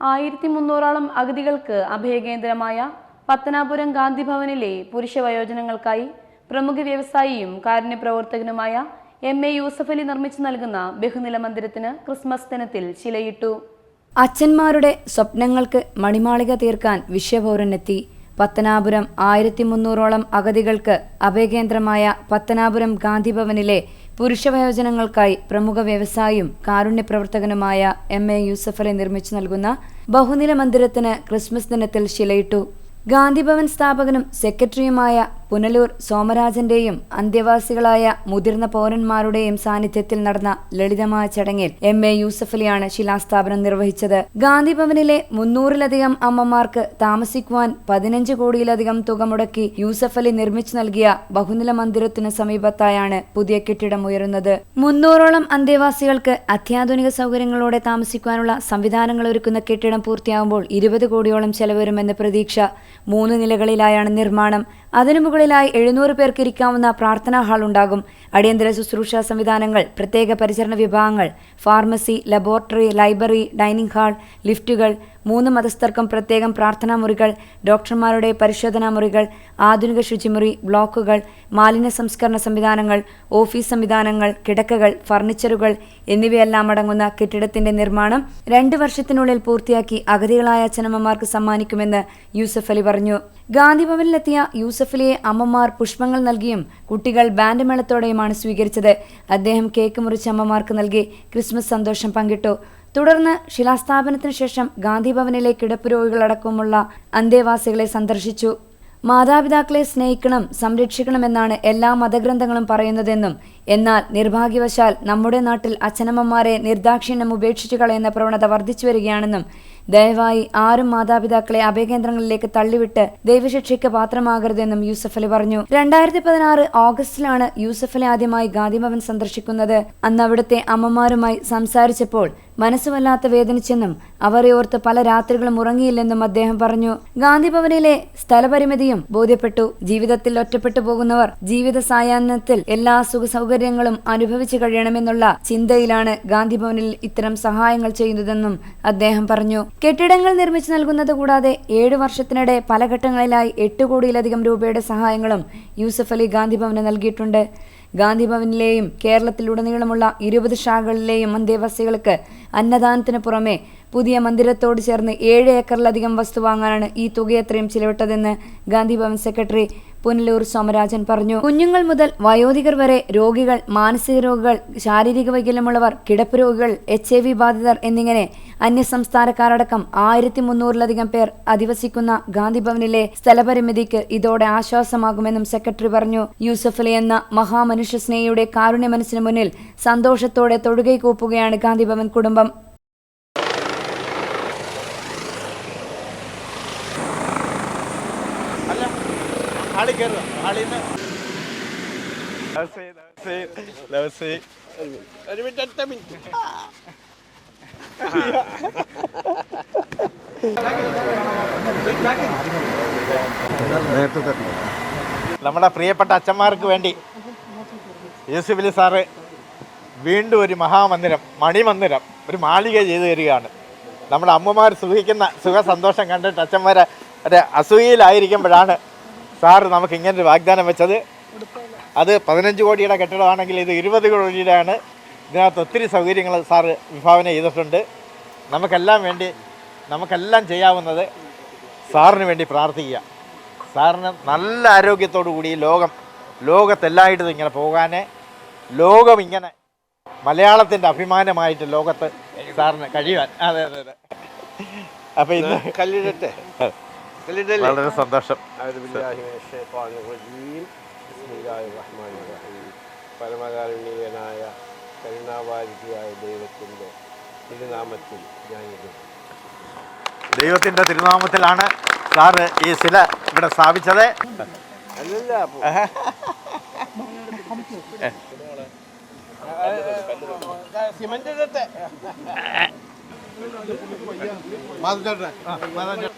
ആയിരത്തി മുന്നൂറോളം അഗതികൾക്ക് അഭയകേന്ദ്രമായ പത്തനാപുരം ഗാന്ധിഭവനിലെ പുരുഷ വയോജനങ്ങൾക്കായി പ്രമുഖ വ്യവസായിയും കാരുണ്യ പ്രവർത്തകനുമായ എം എ യൂസഫലി നിർമ്മിച്ചു നൽകുന്ന ബഹുനില മന്ദിരത്തിന് ക്രിസ്മസ് ദിനത്തിൽ ശിലയിട്ടു. അച്ഛന്മാരുടെ സ്വപ്നങ്ങൾക്ക് മണിമാളിക തീർക്കാൻ വിശ്വപൗരനെത്തി. പത്തനാപുരം ആയിരത്തി മുന്നൂറോളം അഗതികൾക്ക് അഭയകേന്ദ്രമായ പത്തനാപുരം ഗാന്ധിഭവനിലെ പുരുഷവയോജനങ്ങൾക്കായി പ്രമുഖ വ്യവസായിയും കാരുണ്യ പ്രവർത്തകനുമായ എം എ യൂസഫലി നിർമ്മിച്ചു നൽകുന്ന ബഹുനില മന്ദിരത്തിന് ക്രിസ്മസ് ദിനത്തിൽ ശിലയിട്ടു. ഗാന്ധിഭവൻ സ്ഥാപകനും സെക്രട്ടറിയുമായ പുനലൂർ സോമരാജന്റെയും അന്ത്യവാസികളായ മുതിർന്ന പൗരന്മാരുടെയും സാന്നിധ്യത്തിൽ നടന്ന ലളിതമായ ചടങ്ങിൽ എം എ യൂസഫലിയാണ് ശിലാസ്ഥാപനം നിർവഹിച്ചത്. ഗാന്ധിഭവനിലെ മുന്നൂറിലധികം അമ്മമാർക്ക് താമസിക്കുവാൻ പതിനഞ്ച് കോടിയിലധികം തുക മുടക്കി യൂസഫലി നിർമ്മിച്ചു നൽകിയ ബഹുനില മന്ദിരത്തിന് സമീപത്തായാണ് പുതിയ കെട്ടിടം ഉയരുന്നത്. മുന്നൂറോളം അന്തേവാസികൾക്ക് അത്യാധുനിക സൗകര്യങ്ങളോടെ താമസിക്കാനുള്ള സംവിധാനങ്ങൾ ഒരുക്കുന്ന കെട്ടിടം പൂർത്തിയാകുമ്പോൾ ഇരുപത് കോടിയോളം ചെലവ് പ്രതീക്ഷ മൂന്ന് നിലകളിലായാണ് നിർമ്മാണം. അതിനു മുകളിലായി എഴുന്നൂറ് പേർക്ക് ഇരിക്കാവുന്ന പ്രാർത്ഥനാ ഹാൾ ഉണ്ടാകും. അടിയന്തര ശുശ്രൂഷ സംവിധാനങ്ങൾ പ്രത്യേക പരിചരണ വിഭാഗങ്ങൾ pharmacy laboratory library dining hall ലിഫ്റ്റുകൾ മൂന്ന് മതസ്ഥർക്കും പ്രത്യേകം പ്രാർത്ഥനാ മുറികൾ ഡോക്ടർമാരുടെ പരിശോധനാ മുറികൾ ആധുനിക ശുചിമുറി ബ്ലോക്കുകൾ മാലിന്യ സംസ്കരണ സംവിധാനങ്ങൾ ഓഫീസ് സംവിധാനങ്ങൾ കിടക്കകൾ ഫർണിച്ചറുകൾ എന്നിവയെല്ലാം അടങ്ങുന്ന കെട്ടിടത്തിന്റെ നിർമ്മാണം രണ്ട് വർഷത്തിനുള്ളിൽ പൂർത്തിയാക്കി അഗതികളായ അച്ഛനമ്മമാർക്ക് സമ്മാനിക്കുമെന്ന് യൂസഫ് അലി പറഞ്ഞു. ഗാന്ധിഭവനിലെത്തിയ യൂസഫ് അലിയെ അമ്മമാർ പുഷ്പങ്ങൾ നൽകിയും കുട്ടികൾ ബാൻഡ് മേളത്തോടെയുമാണ് സ്വീകരിച്ചത്. അദ്ദേഹം കേക്ക് മുറിച്ച് അമ്മമാർക്ക് നൽകി ക്രിസ്മസ് സന്തോഷം പങ്കിട്ടു. തുടർന്ന് ശിലാസ്ഥാപനത്തിന് ശേഷം ഗാന്ധിഭവനിലെ കിടപ്പ് രോഗികളടക്കമുള്ള അന്തേവാസികളെ സന്ദർശിച്ചു. മാതാപിതാക്കളെ സ്നേഹിക്കണം സംരക്ഷിക്കണമെന്നാണ് എല്ലാ മതഗ്രന്ഥങ്ങളും പറയുന്നതെന്നും എന്നാൽ നിർഭാഗ്യവശാൽ നമ്മുടെ നാട്ടിൽ അച്ഛനമ്മമാരെ നിർദാക്ഷിണ്യം ഉപേക്ഷിച്ചു കളയുന്ന പ്രവണത വർദ്ധിച്ചു വരികയാണെന്നും ദയവായി ആരും മാതാപിതാക്കളെ അഭയകേന്ദ്രങ്ങളിലേക്ക് തള്ളിവിട്ട് ദൈവശിക്ഷയ്ക്ക് പാത്രമാകരുതെന്നും യൂസഫ് അലി പറഞ്ഞു. രണ്ടായിരത്തി പതിനാറ് ഓഗസ്റ്റിലാണ് യൂസഫ് അലി ആദ്യമായി ഗാന്ധിഭവൻ സന്ദർശിക്കുന്നത്. അന്ന് അവിടുത്തെ അമ്മമാരുമായി സംസാരിച്ചപ്പോൾ മനസ്സ് വല്ലാത്ത വേദനിച്ചെന്നും അവരെ ഓർത്ത് പല രാത്രികളും ഉറങ്ങിയില്ലെന്നും അദ്ദേഹം പറഞ്ഞു. ഗാന്ധിഭവനിലെ സ്ഥലപരിമിതിയും ബോധ്യപ്പെട്ടു. ജീവിതത്തിൽ ഒറ്റപ്പെട്ടു പോകുന്നവർ ജീവിത സായാഹ്നത്തിൽ എല്ലാ സുഖ സൗകര്യങ്ങളും അനുഭവിച്ചു കഴിയണമെന്നുള്ള ചിന്തയിലാണ് ഗാന്ധിഭവനിൽ ഇത്തരം സഹായങ്ങൾ ചെയ്യുന്നതെന്നും അദ്ദേഹം പറഞ്ഞു. കെട്ടിടങ്ങൾ നിർമ്മിച്ചു നൽകുന്നത് കൂടാതെ ഏഴ് വർഷത്തിനിടെ പല ഘട്ടങ്ങളിലായി എട്ട് കോടിയിലധികം രൂപയുടെ സഹായങ്ങളും യൂസഫ് അലി ഗാന്ധിഭവന് നൽകിയിട്ടുണ്ട്. ഗാന്ധിഭവനിലെയും കേരളത്തിലുടനീളമുള്ള ഇരുപത് ശാഖകളിലെയും മന്ദിരവാസികൾക്ക് അന്നദാനത്തിന് പുറമെ പുതിയ മന്ദിരത്തോട് ചേർന്ന് ഏഴ് ഏക്കറിലധികം വസ്തു വാങ്ങാനാണ് ഈ തുകയത്രയും ചിലവിട്ടതെന്ന് ഗാന്ധിഭവൻ സെക്രട്ടറി പുനലൂർ സോമരാജൻ പറഞ്ഞു. കുഞ്ഞുങ്ങൾ മുതൽ വയോധികർ വരെ രോഗികൾ മാനസിക രോഗികൾ ശാരീരിക വൈകല്യമുള്ളവർ കിടപ്പ് രോഗികൾ എച്ച് ബാധിതർ എന്നിങ്ങനെ അന്യസംസ്ഥാനക്കാരടക്കം ആയിരത്തി മുന്നൂറിലധികം പേർ അധിവസിക്കുന്ന ഗാന്ധിഭവനിലെ സ്ഥലപരിമിതിക്ക് ഇതോടെ ആശ്വാസമാകുമെന്നും സെക്രട്ടറി പറഞ്ഞു. യൂസഫലി അലി എന്ന മഹാമനുഷ്യ സ്നേഹിയുടെ കാരുണ്യ മനസ്സിന് മുന്നിൽ സന്തോഷത്തോടെ തൊടുകൈ കൂപ്പുകയാണ് ഗാന്ധിഭവൻ കുടുംബം. ഒരു മിനിറ്റ് ഒറ്റ മിനിറ്റ്. നമ്മുടെ പ്രിയപ്പെട്ട അച്ഛന്മാർക്ക് വേണ്ടി യൂസുഫലി സാറ് വീണ്ടും ഒരു മഹാമന്ദിരം മണിമന്ദിരം ഒരു മാളിക ചെയ്തു തരികയാണ്. നമ്മുടെ അമ്മമാർ സുഖിക്കുന്ന സുഖ സന്തോഷം കണ്ടിട്ട് അച്ഛന്മാരെ ഒരു അസൂയയിലായിരിക്കുമ്പോഴാണ് സാറ് നമുക്ക് ഇങ്ങനൊരു വാഗ്ദാനം വെച്ചത്. അത് പതിനഞ്ച് കോടിയുടെ കെട്ടിടമാണെങ്കിൽ ഇത് ഇരുപത് കോടിയുടെയാണ്. ഇതിനകത്ത് ഒത്തിരി സൗകര്യങ്ങൾ സാറ് വിഭാവന ചെയ്തിട്ടുണ്ട്. നമുക്കെല്ലാം വേണ്ടി നമുക്കെല്ലാം ചെയ്യാവുന്നത് സാറിന് വേണ്ടി പ്രാർത്ഥിക്കുക. സാറിന് നല്ല ആരോഗ്യത്തോടു കൂടി ലോകം ലോകത്തെല്ലായിട്ടും ഇങ്ങനെ പോകാനേ ലോകം ഇങ്ങനെ മലയാളത്തിന്റെ അഭിമാനമായിട്ട് ലോകത്ത് സാറിന് കഴിയുവാൻ. അതെ അതെ അതെ. അപ്പം ഇന്ന് കല്ലിടട്ടെ? വളരെ സന്തോഷം. പരമകാരുണ്യനായ കരുണാവാരിധിയായ ദൈവത്തിന്റെ തിരുനാമത്തിൽ ഞാനിത് ദൈവത്തിന്റെ തിരുനാമത്തിലാണ് സാറ് ഈ ശില ഇവിടെ സ്ഥാപിച്ചത്. അല്ലല്ല അപ്പൊ സിമന്റ് ഇടട്ടെ. സിമെന്റ്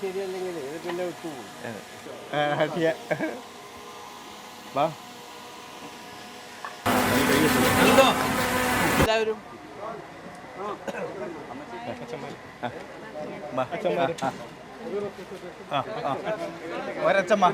ശരിയല്ലെങ്കിൽ ഇത് പിന്നെ വിട്ടുപോകും. വാ. എല്ലാവരും. ഒരച്ചമ്മ.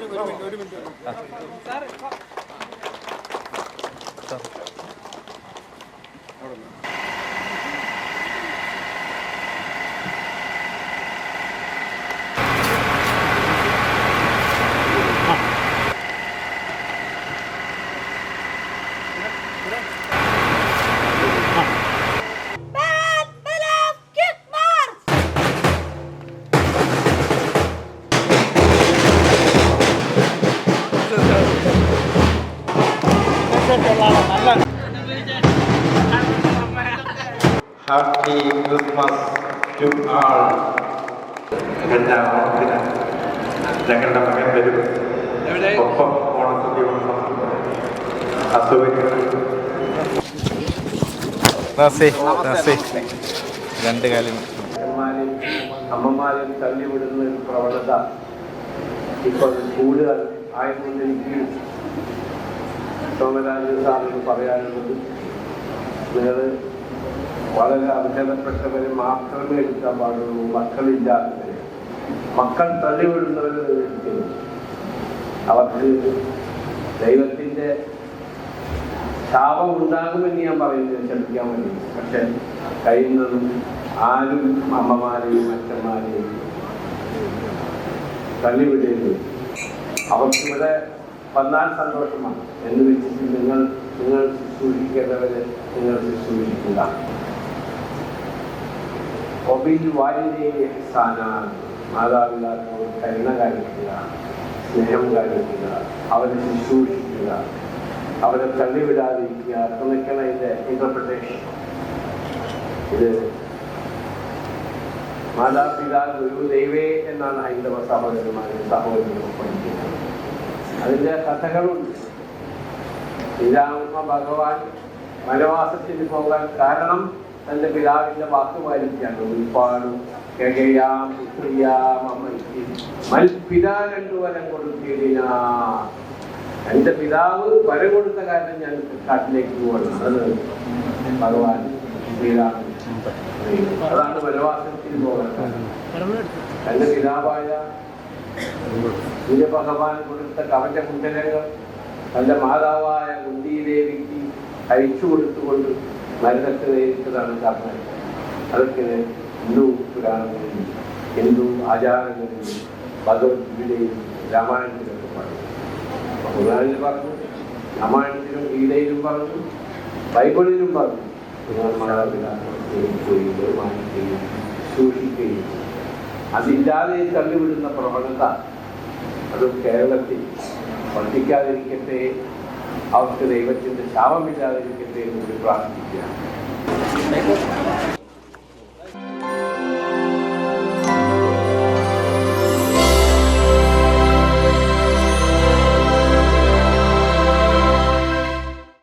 ഹാപ്പി ക്രിസ്മസ് ടു ആൾ കഴിഞ്ഞ ഞങ്ങളുടെ മകൻ വരും ഒപ്പം ഓണത്തിന്റെ ഓണം രണ്ട് കാലം അമ്മമാരെയും തള്ളിവിടുന്ന ഒരു പ്രവണത ഇപ്പോൾ കൂടുതൽ ആയിക്കൊണ്ടിരിക്കുകയും സോമരാജ സാറിന് പറയാനുള്ളത് നിങ്ങൾ വളരെ അർഹതപ്പെട്ടവരെ മാത്രമേ എടുക്കാൻ പാടുള്ളൂ. മക്കളില്ലാത്തവരെ. മക്കൾ തള്ളിവിടുന്നവരെ എടുക്കരുത് അവർക്ക് ദൈവത്തിന്റെ ശാപം ഉണ്ടാകുമെന്ന് ഞാൻ പറയുന്നത് ശ്രദ്ധിക്കാൻ വേണ്ടി. പക്ഷെ കഴിയുന്നതും ആരും അമ്മമാരെയും അച്ഛന്മാരെയും തള്ളിവിടരുത്. അവർക്ക് ഇവിടെ വന്നാൽ സന്തോഷമാണ്. എന്ന് വെച്ചിട്ട് നിങ്ങൾ നിങ്ങൾ ശുശ്രൂഷിക്കേണ്ടവരെ നിങ്ങൾ ശുശ്രൂഷിക്കുക ഒബിൽ വാലിനെ സ്ഥാനാൻ മാതാപിതാക്കളോട് കരുണ കാണിക്കുക സ്നേഹം കാണിക്കുക അവരെ ശുശ്രൂഷിക്കുക അവരെ തള്ളിവിടാതിരിക്കുക. എന്നൊക്കെയാണ് അതിന്റെ ഇന്റർപ്രിട്ടേഷൻ ഇത് മാതാപിതാ ഗുരു ദൈവേ എന്നാണ് ഹൈന്ദവ സഹോദരന്മാരും സഹോദരികളും പഠിക്കുന്നത് അതിന്റെ കഥകളുണ്ട്. ശ്രീരാമ ഭഗവാൻ വനവാസത്തിന് പോകാൻ കാരണം തന്റെ പിതാവിന്റെ വാക്ക് പാലിക്കുകയാണ് ഉൽപ്പാടും കെകയാം പിതാവ് വര കൊടുത്ത കാരണം ഞാൻ കാട്ടിലേക്ക് പോകണം അത് ഭഗവാൻ അതാണ് വനവാസത്തിൽ പോകാൻ. തന്റെ പിതാവായ സൂര്യഭഗവാൻ കൊടുത്ത കവച കവചകുണ്ടലങ്ങൾ തന്റെ മാതാവായ കുന്തിദേവിക്ക് അയച്ചു കൊടുത്തുകൊണ്ട് നേരിട്ടതാണ് കർണൻ അതൊക്കെ ഹിന്ദു പുരാണങ്ങളിൽ ഹിന്ദു ആചാരങ്ങളിലും ഭഗവത്ഗീതയിലും രാമായണത്തിലൊക്കെ പറഞ്ഞു ഖുർആനിൽ പറഞ്ഞു രാമായണത്തിലും ഗീതയിലും പറഞ്ഞു ബൈബിളിലും പറഞ്ഞു. ബഹുമാനിക്കുകയും സൂക്ഷിക്കുകയും അതില്ലാതെ തള്ളിവിടുന്ന പ്രവണത അത് കേരളത്തിൽ വർദ്ധിക്കാതിരിക്കട്ടെ അവർക്ക് ദൈവത്തിന്റെ ശാപമില്ലാതിരിക്കട്ടെ എന്ന് പ്രാർത്ഥിക്കുക